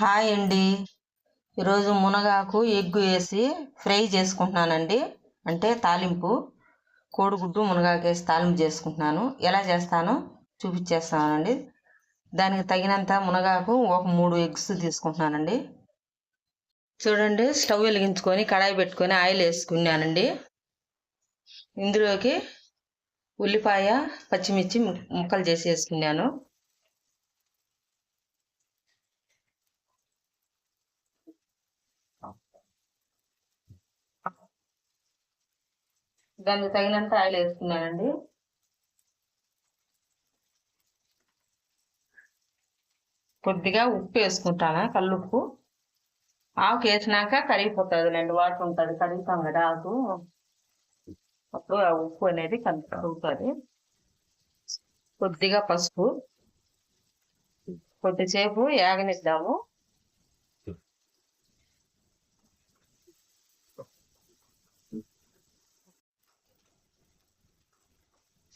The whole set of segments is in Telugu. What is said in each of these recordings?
హాయ్ అండి. ఈరోజు మునగాకు ఎగ్గు వేసి ఫ్రై చేసుకుంటున్నానండి. అంటే తాలింపు కోడిగుడ్డు మునగాకు వేసి తాలింపు చేసుకుంటున్నాను. ఎలా చేస్తానో చూపించేస్తానండి. దానికి తగినంత మునగాకు ఒక మూడు ఎగ్స్ తీసుకుంటున్నానండి. చూడండి స్టవ్ వెలిగించుకొని కడాయి పెట్టుకొని ఆయిల్ వేసుకున్నానండి. ఇందులోకి ఉల్లిపాయ పచ్చిమిర్చి ముక్కలు చేసి వేసుకున్నాను. దానికి తగినంత ఆయిల్ వేసుకున్నానండి. కొద్దిగా ఉప్పు వేసుకుంటాను కల్లుప్పు. ఆకు వేసినాక కరిగిపోతుంది రెండు వాటర్ ఉంటుంది కరుగుతాం కదా ఆకు. అప్పుడు ఆ ఉప్పు అనేది కరుగుతుంది. కొద్దిగా పసుపు. కొద్దిసేపు యాగనిద్దాము.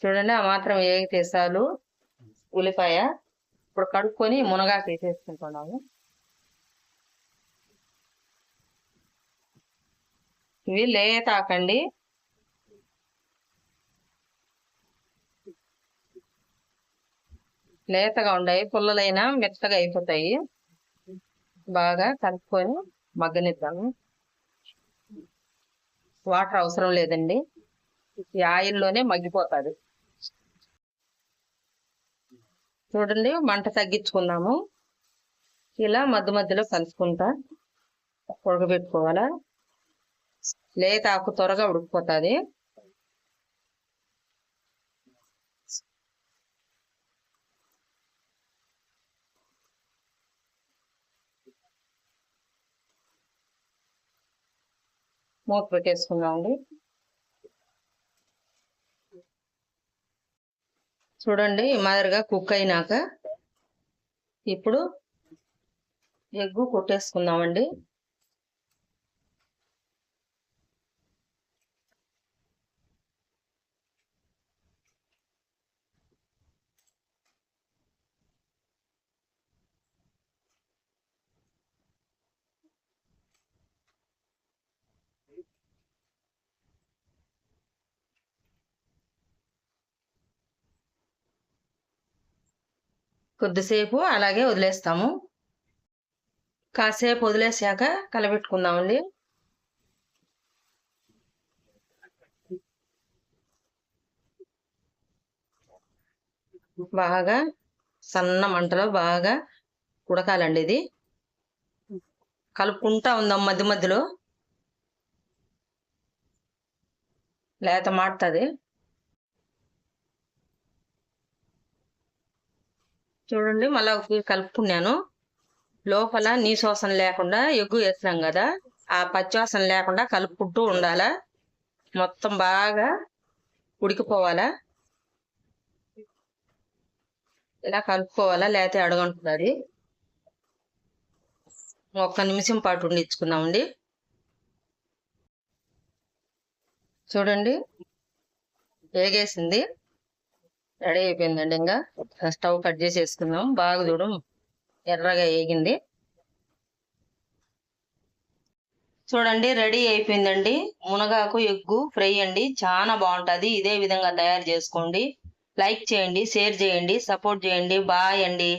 చూడండి ఆ మాత్రం ఏగితే చాలు ఉల్లిపాయ. ఇప్పుడు కడుక్కొని మునగాకు వేసేసుకుంటున్నాము ఇవి లేత ఆకండి. లేతగా ఉండయి పుల్లలైనా మెత్తగా అయిపోతాయి. బాగా కలుపుకొని మగ్గనిద్దాము వాటర్ అవసరం లేదండి. ఈ ఆయిల్లోనే మగ్గిపోతుంది. చూడండి మంట తగ్గించుకుందాము ఇలా మధ్య మధ్యలో కలుసుకుంటా. ఉడకబెట్టుకోవాలా? లేత ఆకు త్వరగా ఉడికిపోతుంది. మూత పెట్టేసుకుందాం అండి చూడండి ఈ మాదిరిగా కుక్ అయినాక ఇప్పుడు ఎగ్గు కొట్టేసుకుందామండి. కొద్దిసేపు అలాగే వదిలేస్తాము. కాసేపు వదిలేసాక కలబెట్టుకుందామండి. బాగా సన్న మంటలో బాగా ఉడకాలండి ఇది. కలుపుకుంటా ఉందాం మధ్య మధ్యలో. లేత మాడుతుంది. చూడండి మళ్ళీ ఒకసారి కలుపుకున్నాను. లోపల నీ శ్వాసన లేకుండా ఎగ్గు వేసినాం కదా ఆ పచ్చివాసన లేకుండా కలుపుకుంటూ ఉండాలా? మొత్తం బాగా ఉడికిపోవాలా? ఇలా కలుపుకోవాలా? లేకపోతే అడగంటుంది ఒక్క నిమిషం పాటు ఉండించుకుందామండి. చూడండి వేగేసింది. రెడీ అయిపోయిందండి ఇంకా. స్టవ్ కట్ చేసి వేసుకుందాం బాగా చూడు ఎర్రగా వేగింది. చూడండి రెడీ అయిపోయిందండి. మునగాకు ఎగ్గు ఫ్రై అండి. చాలా బాగుంటుంది. ఇదే విధంగా తయారు చేసుకోండి. లైక్ చేయండి షేర్ చేయండి సపోర్ట్ చేయండి. బాయ్ అండి.